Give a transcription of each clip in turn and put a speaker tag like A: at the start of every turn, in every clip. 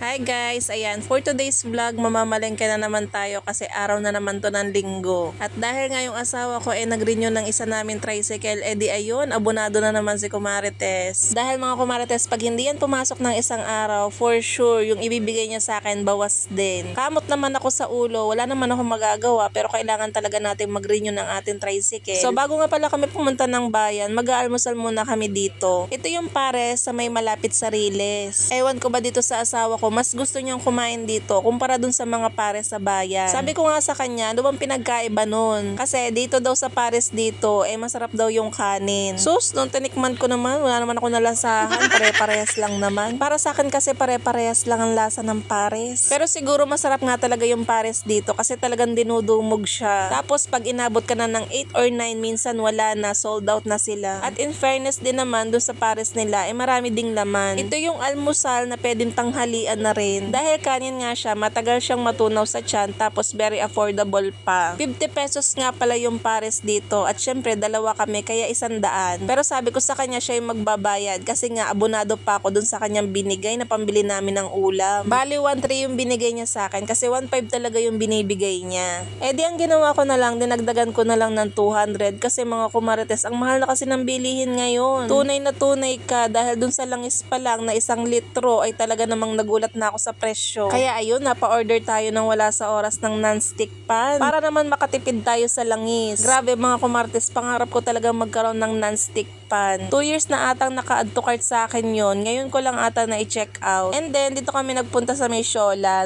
A: Hi guys, ayan, for today's vlog, mamamalengke na naman tayo kasi araw na naman to ng linggo. At dahil nga yung asawa ko ay nag-renew ng isa namin tricycle, edi ayun, abonado na naman si Kumarites. Dahil mga Kumarites, pag hindi yan pumasok ng isang araw, for sure, yung ibibigay niya sa akin, bawas din. Kamot naman ako sa ulo, wala naman ako magagawa, pero kailangan talaga natin mag-renew ng ating tricycle. So bago nga pala kami pumunta ng bayan, mag-aalmusal muna kami dito. Ito yung pares sa may malapit sa Riles. Ewan ko ba dito sa asawa ko, mas gusto niyang kumain dito kumpara dun sa mga pares sa bayan. Sabi ko nga sa kanya, ano bang pinagkaiba nun? Kasi dito daw sa pares dito, eh masarap daw yung kanin. Sus, nung tinikman ko naman, wala naman ako nalasahan, pare-parehas lang naman. Para sa akin kasi pare-parehas lang ang lasa ng pares. Pero siguro masarap nga talaga yung pares dito kasi talagang dinudumog siya. Tapos pag inabot ka na ng 8 or 9, minsan wala na, sold out na sila. At in fairness din naman, doon sa pares nila, eh marami ding laman. Ito yung almusal na pwedeng tanghalian na rin. Dahil kanin nga siya, matagal siyang matunaw sa tiyan, tapos very affordable pa. 50 pesos nga pala yung pares dito, at syempre dalawa kami, kaya isang daan. Pero sabi ko sa kanya siya yung magbabayad, kasi nga abonado pa ako dun sa kanyang binigay na pambili namin ng ulam. Bali 1.3 yung binigay niya sa akin, kasi 1.5 talaga yung binibigay niya. Eh di ang ginawa ko na lang, dinagdagan ko na lang ng 200, kasi mga kumarites, ang mahal na kasi ng bilihin ngayon. Tunay na tunay ka, dahil dun sa langis pa lang na isang litro, ay talaga namang nagulat na ako sa presyo. Kaya ayun, napa-order tayo ng wala sa oras ng non-stick pan. Para naman makatipid tayo sa langis. Grabe mga kumartes, pangarap ko talaga magkaroon ng non-stick pan. Two years na atang naka-add to cart sa akin yon. Ngayon ko lang ata na i-check out. And then, dito kami nagpunta sa may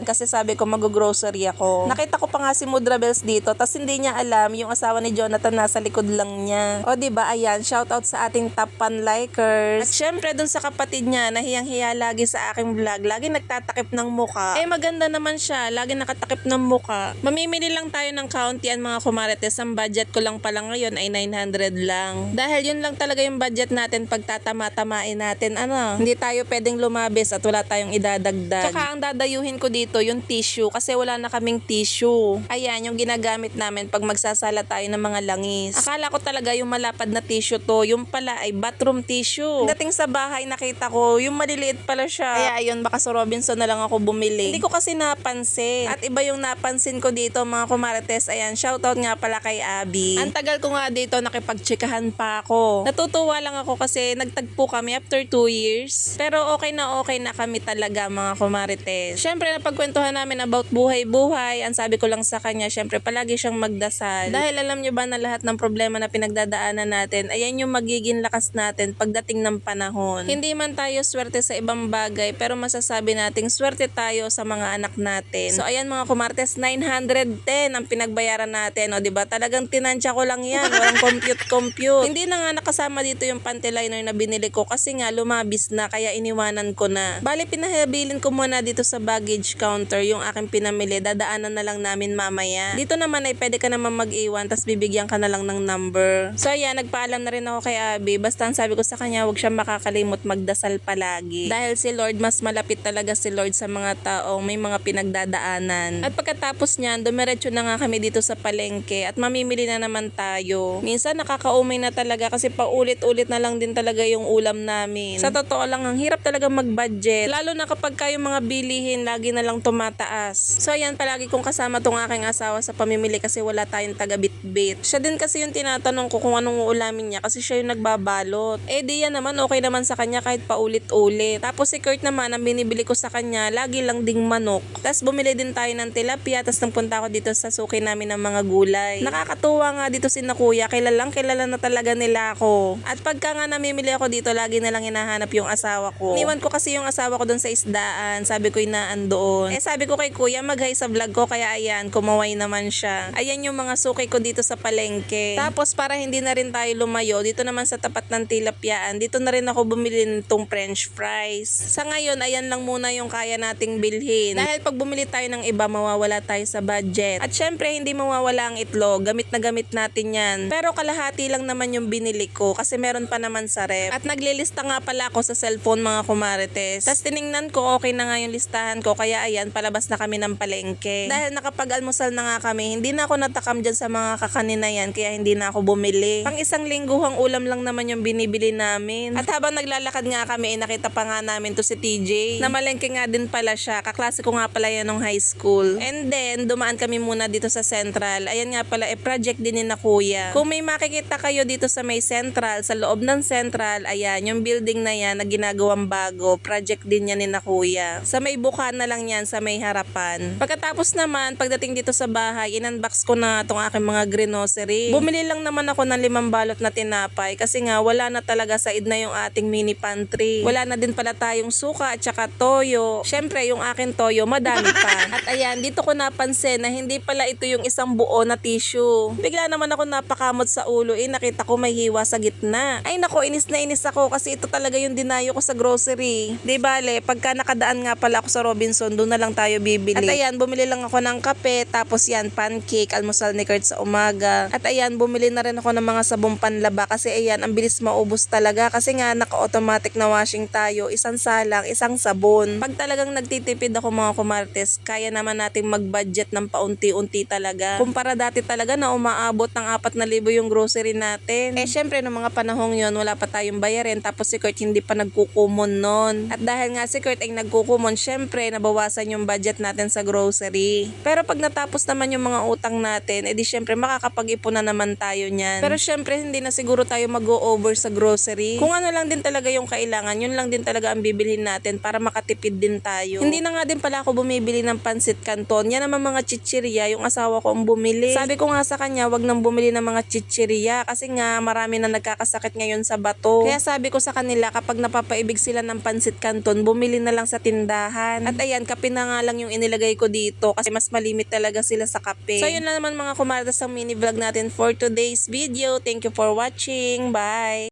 A: kasi sabi ko mag-grocery ako. Nakita ko pa nga si Mudra Bells dito tas hindi niya alam yung asawa ni Jonathan nasa likod lang niya. O ba ayan, shout out sa ating top pan likers. At syempre dun sa kapatid niya, nahiyang-hiya lagi sa aking vlog. Lagi nagtatakip ng muka. Eh maganda naman siya, lagi nakatakip ng muka. Mamimili lang tayo ng county mga kumarites. Ang budget ko lang pala ngayon ay 900 lang. Dahil yun lang talaga yung budget natin pag tatama-tamain natin. Ano, hindi tayo pwedeng lumabis at wala tayong idadagdag. Tsaka ang dadayuhin ko dito yung tissue kasi wala na kaming tissue. Ayan, yung ginagamit namin pag magsasala tayo ng mga langis. Akala ko talaga yung malapad na tissue to, yung pala ay bathroom tissue. Dating sa bahay nakita ko, yung maliliit pala siya. Kaya ayun, baka sa Robinson na lang ako bumili. Hindi ko kasi napansin. At iba yung napansin ko dito mga kumarites. Ayan, shoutout nga pala kay Abby. Ang tagal ko nga dito nakipagtsikahan pa ako. Natutuwa lang ako kasi nagtagpo kami after 2 years. Pero okay na okay na kami talaga mga kumarites. Siyempre napagkwentuhan namin about buhay-buhay. Ang sabi ko lang sa kanya, siyempre palagi siyang magdasal. Dahil alam niyo ba na lahat ng problema na pinagdadaanan natin, ayan yung magiging lakas natin pagdating ng panahon. Hindi man tayo swerte sa ibang bagay, pero masasabi nating swerte tayo sa mga anak natin. So ayan mga kumartes, 910 ang pinagbayaran natin. O ba Talagang tinansya ko lang yan. Walang compute-compute. Hindi na nga nakasama dito yung panty liner na binili ko kasi nga lumabis na kaya iniwanan ko na. Bali pinahabilin ko muna dito sa baggage counter yung aking pinamili. Dadaanan na lang namin mamaya. Dito naman ay pwede ka naman mag-iwan tas bibigyan ka na lang ng number. So ayan, nagpaalam na rin ako kay Abby. Basta ang sabi ko sa kanya, huwag siya makakalimot magdasal palagi. Dahil si Lord, mas malapit talaga si Lord sa mga taong may mga pinagdadaanan. At pagkatapos niyan, dumiretso na nga kami dito sa palengke at mamimili na naman tayo. Minsan nakakaumay na talaga kasi paulit-ulit na lang din talaga yung ulam namin. Sa totoo lang, ang hirap talaga mag-budget. Lalo na kapag kayo mga bilihin, lagi na lang tumataas. So ayan, palagi kong kasama tong aking asawa sa pamimili kasi wala tayong taga-bit-bit. Siya din kasi yung tinatanong ko kung anong uulamin niya kasi siya yung nagbabalot. Eh di yan naman, okay naman sa kanya kahit paulit-ulit. Tapos si Kurt naman, ang binibili ko sa kanya, lagi lang ding manok. Tapos bumili din tayo ng tilapia, tapos nagpunta ako dito sa suki namin ng mga gulay. Nakakatuwa nga dito si na kuya, kilalang kilala na talaga nila ako. At pagka nga namimili ako dito, lagi na lang hinahanap yung asawa ko. Niwan ko kasi yung asawa ko doon sa isdaan, sabi ko inaan doon. Eh sabi ko kay kuya, mag-hi sa vlog ko, kaya ayan, kumaway naman siya. Ayan yung mga suki ko dito sa palengke. Tapos para hindi na rin tayo lumayo, dito naman sa tapat ng tilapyaan, dito na rin ako bumili nitong french fries. Sa ngayon, ayan lang muna yung kaya nating bilhin. Dahil pag bumili tayo ng iba, mawawala tayo sa budget. At syempre, hindi mawawala ang itlog. Gamit na gamit natin yan. Pero kalahati lang naman yung binili ko kasi kasi meron pa naman sa rep. At naglilista nga pala ako sa cellphone mga kumarites. Tapos tiningnan ko okay na nga yung listahan ko kaya ayan palabas na kami ng palengke. Dahil nakapag-almusal na nga kami, hindi na ako natakam dyan sa mga kakanin na yan kaya hindi na ako bumili. Pang isang lingguhang ulam lang naman yung binibili namin. At habang naglalakad nga kami, eh, nakita pa nga namin to si TJ. Na malengke nga din pala siya. Kaklase ko nga pala yan nung high school. And then, dumaan kami muna dito sa Central. Ayan nga pala, eh, project din ni na kuya. Kung may makikita kayo dito sa may Central, sa loob ng Central, ayan, yung building na yan na ginagawang bago, project din yan ni na kuya. Sa may bukana lang yan, sa may harapan. Pagkatapos naman, pagdating dito sa bahay, in-unbox ko na itong aking mga grocery. Bumili lang naman ako ng limang balot na tinapay kasi nga wala na talaga sa na yung ating mini pantry. Wala na din pala tayong suka at saka toyo. Syempre, yung akin toyo, madami pa. At ayan, dito ko napansin na hindi pala ito yung isang buo na tissue. Bigla naman ako napakamot sa ulo eh, nakita ko may hiwa sa gitna. Ay nako, inis na inis ako kasi ito talaga yung dinayo ko sa grocery. Di bale, pagka nakadaan nga pala ako sa Robinson, doon na lang tayo bibili. At ayan, bumili lang ako ng kape, tapos yan, pancake, almusal ni Kurt sa umaga. At ayan, bumili na rin ako ng mga sabong panlaba kasi ayan, ang bilis maubos talaga kasi nga naka-automatic na washing tayo, isang salang, isang sabon. Pag talagang nagtitipid ako mga kumartes, kaya naman natin mag-budget ng paunti-unti talaga. Kumpara dati talaga na umaabot ng 4,000 yung grocery natin. Eh syempre, noong mga panahong yon wala pa tayong bayarin tapos si Kurt hindi pa nagkukumon nun. At dahil nga si Kurt ay nagkukumon, syempre, nabawasan yung budget natin sa grocery. Pero pag natapos naman yung mga utang natin, edi syempre makakapag-ipon na naman tayo niyan. Pero syempre, hindi na siguro tayo mag-over sa grocery. Kung ano lang din talaga yung kailangan, yun lang din talaga ang bibilhin natin para makatipid din tayo. Hindi na nga din pala ako bumibili ng pansit canton. Yan naman mga chichirya, yung asawa ko ang bumili. Sabi ko nga sa kanya, wag nang bumili ng mga chichirya kasi nga marami na nagkakasakit ngayon sa bato. Kaya sabi ko sa kanila, kapag napapaibig sila ng pansit canton, bumili na lang sa tindahan. At ayan, kape na nga lang yung inilagay ko dito kasi mas malimit talaga sila sa kape. So yun na naman mga kumartas ang mini vlog natin for today's video. Thank you for watching. Bye!